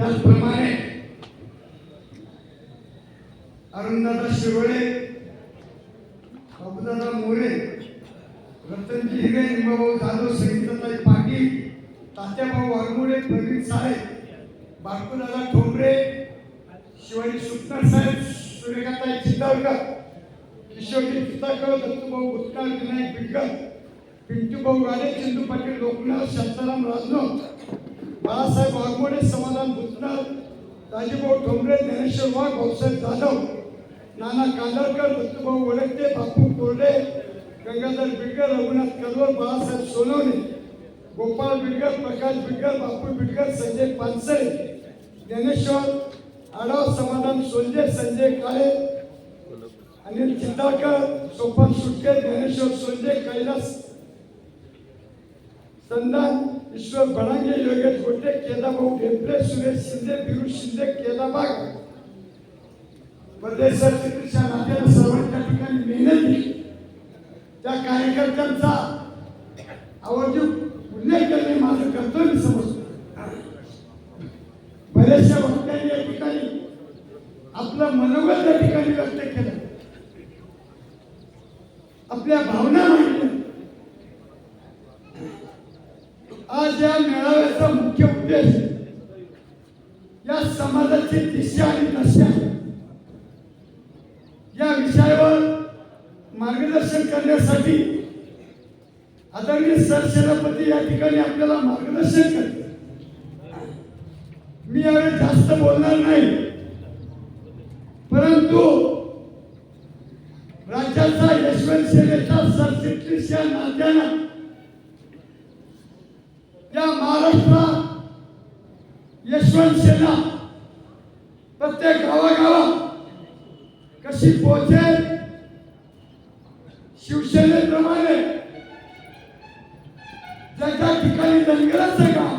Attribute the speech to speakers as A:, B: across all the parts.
A: त्याचप्रमाणे अरुणदादा शिरोळे बाबूदादा मोरे रतनजी हिरे निमाभाऊ जाधव संगीताताई पाटील तात्याभाऊ वाघमोडे प्रवीण साहेब बाळकुदादा ठोंबरे शिवाजी सुपकर साहेब सुरेखाताई चित्तावकर किशोरजी चिताकर दत्तूभाऊ उत्कार विनायक बिग्गल पिंटूभाऊ राणे चंदू पाटील लोकनाथ शांताराम राजनो बाळासाहेब वाघमोडे समाधान भूतनाथ राजूभाऊ ठोंबरे ज्ञानेश्वर वाघ भाऊसाहेब जाधव नाना कांदळकर दत्तभाऊ वडकते बापू कोरडे गंगाधर बिडकर रघुनाथ कलवर बाळासाहेब सोनवणे गोपाळ बिडकर प्रकाश बिडकर बापू बिडकर संजय पानसरे ज्ञानेश्वर आढाव समाधान सोंजे संजय काळे अनिल चिंदाकर सोपान सुटके ज्ञानेश्वर सोंजे कैलास संदान ईश्वर भडांगे योगेश गोटे केदाभाऊ ढेपले सुरेश शिंदे बिरू शिंदे केदाबाग परदेशात श्रीकृष्ण नात्याला सर्वांच्या ठिकाणी मेहनत केली त्या कार्यकर्त्यांचा आवर्जून उल्लेख करणे माझं कर्तव्य समजतो बऱ्याचशा वक्त्यांनी या ठिकाणी आपलं मनोगत या ठिकाणी व्यक्त केलं आपल्या भावना मांडल्या आज या मेळाव्याचा मुख्य उद्देश या समाजाची दिशा आणि दशा या विषयावर मार्गदर्शन करण्यासाठी आदरणीय सरसेनापती या ठिकाणी आपल्याला मार्गदर्शन करते मी यावेळी जास्त बोलणार नाही. परंतु राज्याचा यशवंत सेनेचा सरचिटणीस या नात्यानं या महाराष्ट्रात यशवंत सेना प्रत्येक गावागावात कशी पोहोचेल? शिवसेनेप्रमाणे ज्या ज्या ठिकाणी धनगराचं गाव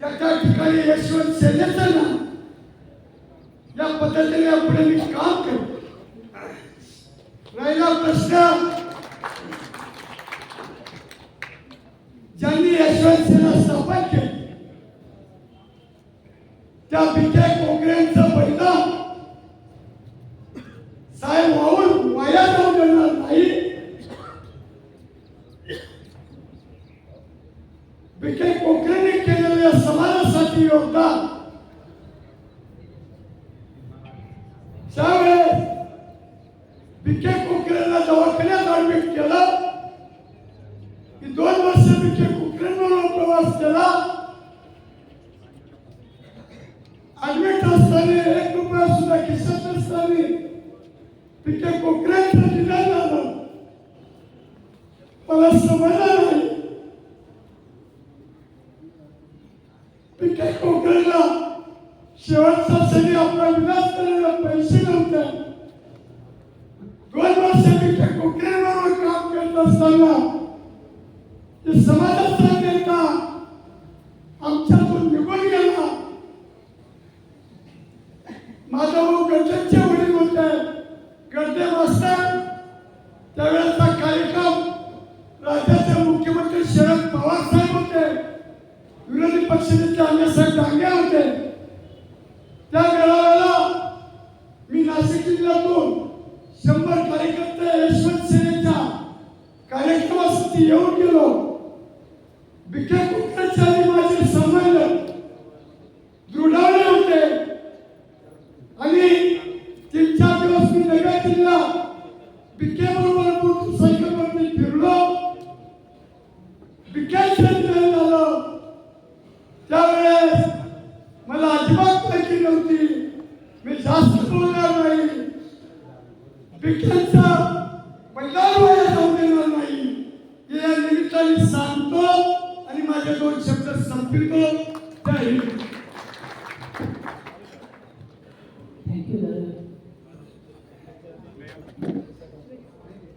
A: त्या त्या ठिकाणी यशवंत सेनेचं नाव या पद्धतीने आपण मी काम करू. राहिला प्रश्न ज्यांनी स्थापन केली त्या बिके कोकऱ्यांचं बलिदान साहेब वाहून वाया जाऊ देणार नाही बिके कोकरेने केलेलं समाजासाठी योगदान त्यावेळेस बिके कोकरेला दवाखान्यात ऍडमिट केलं. की दोन वर्ष बिके कोकरेंबरोबर प्रवास केला? ऍडमिट असताना एक रुपया सुद्धा खिशात नसताना पिके कोकऱ्यांचं निधन झालं मला समजलं नाही. पिके कोकरेला शेवटचा क्षणी आपला विनाश करायला पैसे नव्हते. दोन वर्ष काम करत असताना समाजाचा नेता विरोधी पक्षनेते अण्णासाहेब डांगे होते त्या मेळाव्याला मी नाशिक जिल्ह्यातून शंभर कार्यकर्ते यशवंत सेनेच्या कार्यक्रमासाठी येऊन गेलो. विखे कुक्करचे माझे संबंध दृढावले होते. आणि तीन चार दिवस मी नगर जिल्हा बिके बरोबर मोटरसायकलवर मी फिरलो बिक्याचं निधन झालं त्यावेळेस मला अजिबात माहिती नव्हती मी जास्त बोलणार नाही बिक्यांचा बलिदान व्हायला जाऊ देणार नाही. हे या निमित्ताने सांगतो आणि माझे दोन शब्द संपवितो. त्या हिंद.